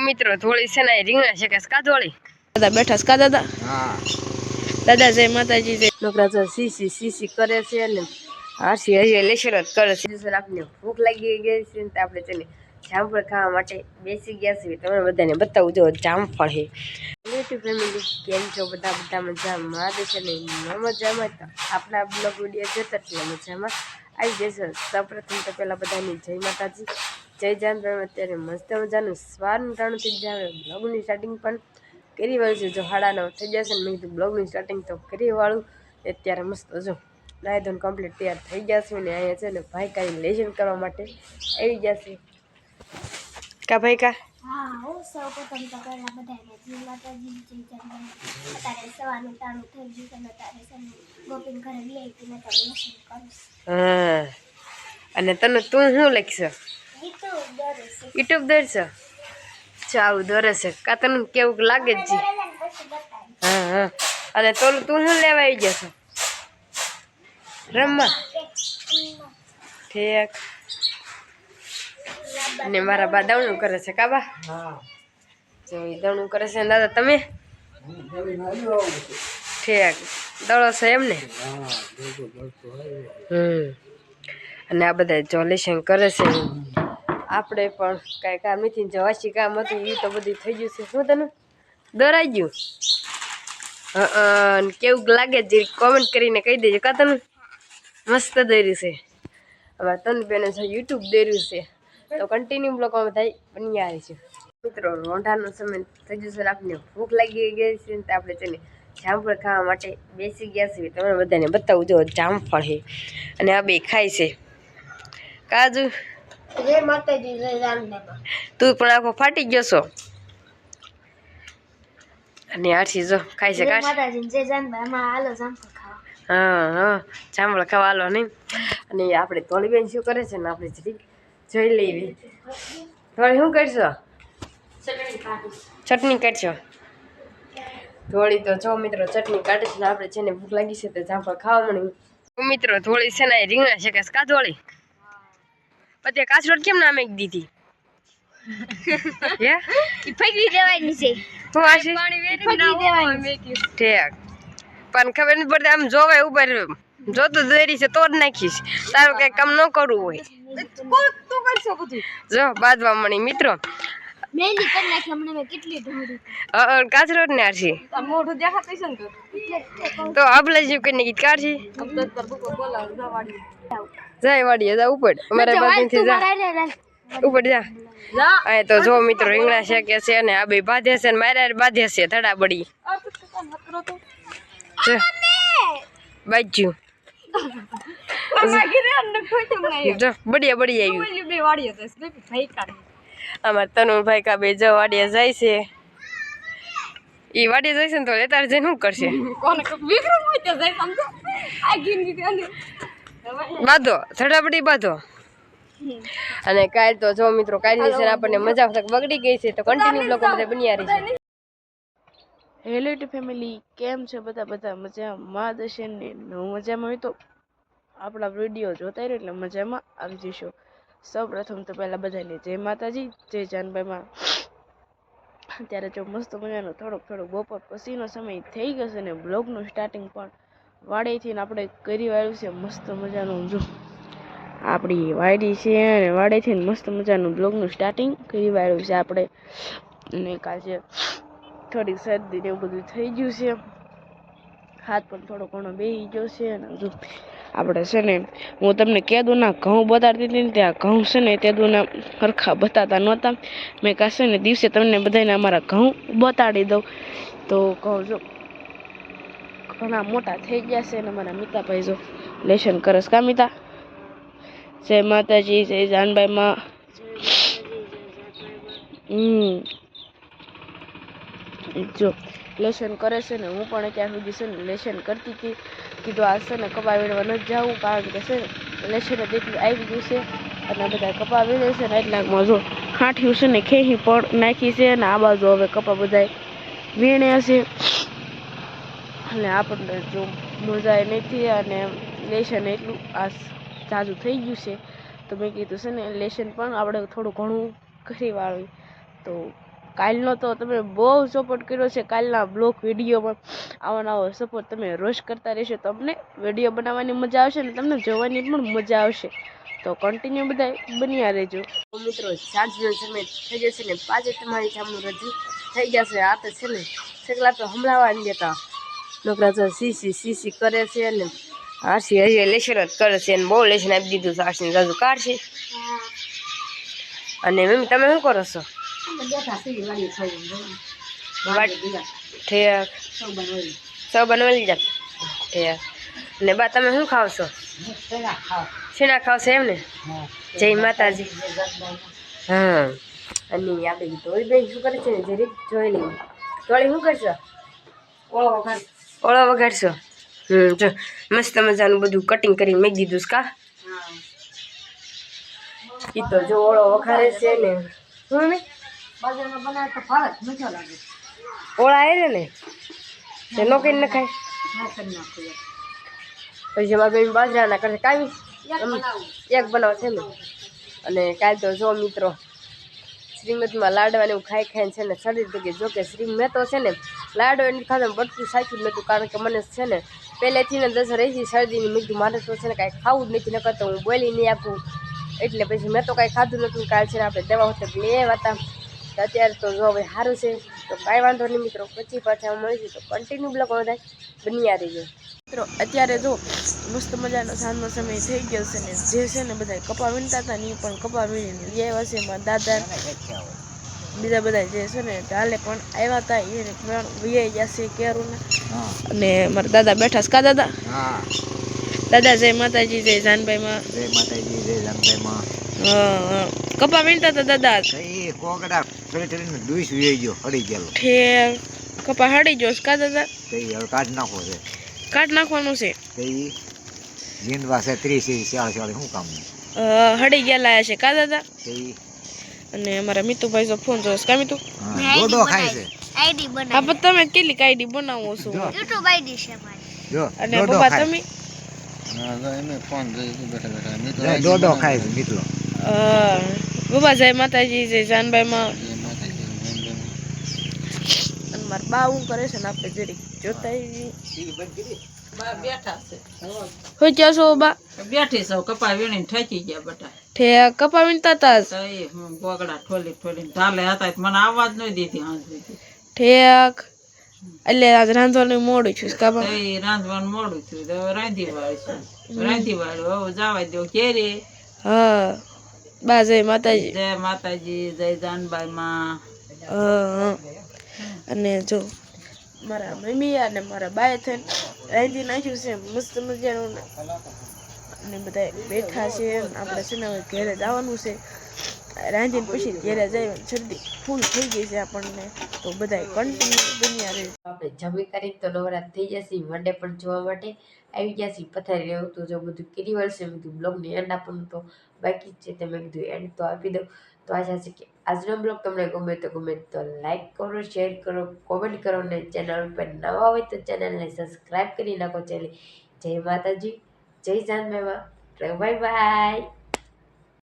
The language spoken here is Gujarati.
મિત્રો થોડી છે ને રીંગણા છે કે કા ધોળી દાદા બેઠા છે કા દાદા? દાદા જય માતાજી જય. છોકરા તો સીસી સીસી કરે છે ને હાસી હજી લેશર જ કરે છે. આપને ભૂખ લાગી ગઈ છે ને તો આપણે છે ને જામફળ ખાવા માટે બેસી ગયા છીએ. તમે બધાને બતાવું જો જામફળ છે. યુટ્યુબ ફેમિલી કેમ છો? બધા બધા મજામાં? આવે છે ને ન મજામાં તો આપણા બ્લોગ વીડિયો જોતા છે મજામાં. આવી જશે. સૌપ્રથમ તો પહેલાં બધાની જય માતાજી. જય જાનભાઈ અત્યારે મસ્ત મજાનું સ્વારનું ટાણું થઈ જાય બ્લોગની સ્ટાર્ટિંગ પણ કરી વાળું છે. જો હાડા નવ થઈ જશે ને મેં કીધું બ્લોગની સ્ટાર્ટિંગ તો કરી વાળું. અત્યારે મસ્ત જો નાય ધોન કમ્પ્લીટ તૈયાર થઈ ગયા છે ને અહીંયા છે ને ભાઈ કાઈ લેશન કરવા માટે આવી ગયા છે. કા ભાઈ કા? હા હું સૌ પ્રથમ તો પહેલા બધાને જય માતાજી જય જગન્નાથ અત્યારે સવારનું ટાણું થઈ ગયું તમે તારે છે ગોપીન ઘરે લઈ હતી મેં તારું હા. અને તને તું શું લખીશ? યુટ્યુબ દોરશો? ચાવું દોરે છે કા તને કેવું લાગે જ છે હા હા. અને તોલું તું શું લેવા આવી જશો? રમવા? ઠીક. ને મારા બા દવણું કરે છે કાબા જો એ દવણું કરે છે દાદા, તમે? ઠીક. દળો છે એમ ને? હમ. અને આ બધા જોલેશન કરે છે. આપણે પણ કાંઈ કામ નથી જો વાસી કામ હતું એ તો બધું થઈ ગયું છે. શું તને? ડરાઈ ગયું. હા કેવું લાગે જે કોમેન્ટ કરીને કહી દેજો. કા તને? મસ્ત દર્યું છે. અમારે તન બેને છે યુટ્યુબ દર્યું છે. તો કન્ટિન્યુ બ્લોગમાં થાય બની આવી છે મિત્રો રોંઢાનો સમય થઈ ગયો છે આપણને ભૂખ લાગી ગઈ છે તો આપણે તેને જામફળ ખાવા માટે બેસી ગયા છીએ. તમે બધાને બતાવું, જો જામફળ છે અને આ બે ખાય છે. કાજુ જય માતાજી જય રામદેવ તું પણ આખો ફાટી ગયો છો? અને આરસી જો ખાઈ છે કાશ? માતાજી જય જાનભાઈ આમાં હાલો જામફળ ખાવા. હા હા જાંબળ ખાવાલો નહીં. અને આપણે ધોળીબેન શું કરે છે ને આપણે જોઈ લેવી ધોળી શું કરશો? ચટણી કાઢશો? થોડી તો જો મિત્રો ચટણી કાઢે છે આપણે છે ને ભૂખ લાગી છે તો જામફળ ખાવા મળી. મિત્રો થોડી છે ને રીંગણા છે કે કા થોડી પછી કાચરોટ કેમ નામે દીધી? હે? ફેંકી દેવાની છે. શું આશે ઠીક. પણ ખબર નથી પડતી આમ જોવાય ઉપર જોતું દોરી છે તો જ નાખીશ તારું કઈ કામ ન કરવું હોય. જો બાજવા મળી. મિત્રો મેલી કરી નાખી હમણાં મેં કેટલી ઢોળી કાચરોટ ને આરસી મોઢું દેખાતું છે ને તો આપણે શું કરી નાખી કાઢી જાય વાડીએ જા ઉપર. અમારા બાજુથી જા. ઉપર જા. આ તો જો મિત્રો રીંગણા શેકે છે અને આ બે બાંધે છે ને મારા બાંધે છે થડા બળી જો, બાજ્યું જો બળિયા બળી આવ્યું. અમાર તનુભાઈ કા બે જો વાડિયા જાય છે. ઈ વાડિયા જાય છે ને તો લેતાર જઈને શું કરશે? બાંધો થડાપડી બાંધો. અને કાલ તો જો મિત્રો કાલની છે આપણને મજા બગડી ગઈ છે તો કન્ટિન્યુ લોકો બધા બની રહી છે હેલો ટુ ફેમિલી કેમ છે બધા? બધા મજામાં દર્શન ને? ન મજામાં હોય તો આપણા વીડિયો જોતા રહ્યો એટલે મજામાં આવી જશો. સૌ પ્રથમ તો પહેલાં બધાને જય માતાજી, જય જાનભાઈમાં અત્યારે જો મસ્ત મજાનો થોડોક થોડોક બપોર પછીનો સમય થઈ ગયો છે ને બ્લોગનું સ્ટાર્ટિંગ પણ વાડેથી ને આપણે કરી વાળ્યું છે મસ્ત મજાનું જો. આપણી વાડી છે અને વાડેથી મસ્ત મજાનું બ્લોગનું સ્ટાર્ટિંગ કરી વાળ્યું છે આપણે. અને કાલે થોડીક શરદી ને એવું બધું થઈ ગયું છે. હાથ પણ થોડો ઘણો બેસી ગયો છે અને જો. આપણે છે ને, હું તમને કેદુના ઘઉં બતાડતી હતી ને ત્યાં ઘઉં છે ને તે ના સરખા બતાતા નહોતા. મેં કાં છે ને, દિવસે તમને બધાને અમારા ઘઉં બતાડી દઉં. તો ઘઉં જો ઘણા મોટા થઈ ગયા છે ને અમારા મિતાભાઈ જો, લેશન કરસ કા મિતા? જય માતાજી, જય જાનભાઈ માં. હમ. જો, લેશન કરે છે ને, હું પણ ક્યાં સુધી છે ને, લેશન કરતી હતી. કીધું, આ છે ને કપા વીણવા નથી જવું કારણ કે છે લેશન જ એટલું આવી ગયું છે. અને બધા કપા વીણે છે ને એટલાકમાં જો ખાંઠ્યું છે ને ખેહી પણ નાખી છે અને આ બાજુ હવે કપા બધા વીણ્યા છે. અને આપણને જો મજા નથી અને લેશન એટલું આ જાજુ થઈ ગયું છે. તો મેં કીધું છે ને લેશન પણ આપણે થોડું ઘણું કરી વાળવી. તો કાલનો તો તમે બહુ સપોર્ટ કર્યો છે. કાલના બ્લોક વિડીયોમાં આવો નવો સપોર્ટ તમે રોજ કરતા રહેશો. તો અમને વીડિયો બનાવવાની મજા આવશે અને તમને જોવાની પણ મજા આવશે. તો કન્ટિન્યુ બધા બન્યા રહેજો. મિત્રો સાંજનો સમય થઈ જશે ને પાછે તમારી સામે રજૂ થઈ જશે. આ તો છે ને સગલા તો હમણાં દેતા નોકરા તો સીસી સીસી કરે છે ને. આરસી હજી લેશન જ કરે છે અને બહુ લેશન આપી દીધું છે આરસી રજૂ કાઢશે. અને મેમ તમે શું કરો છો? સૌ બનાવેલી જાત ઠેક. ને બા તમે શું ખાવ છો શેના ખાવ છો એમ ને જય માતાજી. હા. અને આપણે ધોળીબેન શું કરે છે ને? જરીક જોઈ લઈએ. ધોળી શું કરશો? ઓળો વઘાર ઓળો વઘારશો? હમ જો. મસ્ત મજાનું બધું કટિંગ કરીને મેં દીધું છે કા? એ તો જો ઓળો વઘારે છે ને. હું ને ઓળા એ ને તે નો કઈ ન ખાય પછી અમારા બેન બાજરાના કરે કાવી એક બનાવ. છે ને અને કાલ તો જો મિત્રો શ્રીમદમાં લાડવાને એવું ખાઈ ખાઈને છે ને શરીર તો કે જો કે શ્રી મેં તો છે ને લાડવા એની ખાધા બટકું સાચું નહોતું કારણ કે મને છે ને પહેલેથી ને દસ રહી હતી શરદીની મીઠું મારે તો છે ને કાંઈ ખાવું જ નથી નકર તો હું બોલી નહીં આપું. એટલે પછી મેં તો કાંઈ ખાધું નહોતું કાલ છે ને આપણે દવા હોતે લેવા હતા. તો અત્યારે તો જો હવે સારું છે તો કાંઈ વાંધો નહીં મિત્રો. પછી પાછા મળીશું. તો કન્ટિન્યુ બ્લોક બધા બન્યા રહીજો. મિત્રો અત્યારે જો મસ્ત મજાનો સાંજનો સમય થઈ ગયો છે ને જે છે ને બધા કપા વીણતા હતા ને પણ કપા વીણીને લઈ આવ્યા છે. એમાં દાદા બીજા બધા જે છે ને કાલે પણ આવ્યા હતા એને પણ વીઆઈ ગયા છે કેરુને. અને મારા દાદા બેઠા છે. કા દાદા? દાદા જય માતાજી જય જાનભાઈમાં. જય માતાજી જય હા કપા વીણતા હતા દાદા? એ ફરી ફરીને દુઈશ વી ગયો હડી ગયેલો. ઠે કપા હડી જોશ કા દાદા? તે હવે કાઢ નાખો છે. કાઢ નાખવાનું છે? તે જીંદવા છે ત્રીસ ચાળ ચાળ શું કામ હડી ગયેલા છે. કા દાદા? તે અને અમારા મિતુભાઈ જો ફોન જોશ કા મિતુ? ગોડો ખાય છે. આઈડી હા બનાવી. તમે કેટલી આઈડી બનાવો છો? યુટ્યુબ આઈડી છે મારી. જો અને પપ્પા તમે? દોડો ખાય છે મિત્રો. બાબા જય માતાજી જય જાનભાઈમાં. અને મારા બા હું કરે છે ને આપણે જરી જોતા ક્યાં છો. બા? બેઠી સૌ કપા વીણીને ઠેકી ગયા બટા ઠે કપા વીણતા હતા હું ગોગડા ઠોલી ઠોલીને ઢાલે હતા મને આવવા જ નહીં દીધી ઠેક. એટલે આજ રાંધવાનું મોડું છું કાબા એ રાંધવાનું મોડું છું તો રાંધી વાળીશું રાંધી વાળું હવે જવા દો કેરે હા. બા જય માતાજી. જય માતાજી જય જાનબાઈ માં હા. અને જો મારા મમ્મી અને મારા બાએ થઈને રાંધી નાખ્યું છે, મસ્ત મજાનું. અને બધા બેઠા છે આપણે છે ને ઘેરે જવાનું છે. રાંધીને પછી ઘેરે જાય શરદી ફૂલ થઈ ગઈ છે આપણને. તો બધા કન્ટિન્યુ બન્યા રહે. આપણે જમી કરી તો નવરાત થઈ જશે, મંડે પણ જોવા માટે આવી ગયા છે પથારી રહેવું તો જો બધું કેરી વળશે. બધું બ્લોગની એન્ડ આપવાનું તો બાકી છે. તમે કીધું એન્ડ તો આપી દઉં. તો આશા છે કે આજનો બ્લોગ તમને ગમે તો ગમે તો લાઈક કરો શેર કરો કોમેન્ટ કરો ને ચેનલ પર નવા હોય તો ચેનલને સબસ્ક્રાઈબ કરી નાખો ચેલી. જય માતાજી, જય જાનમેમાં બાય બાય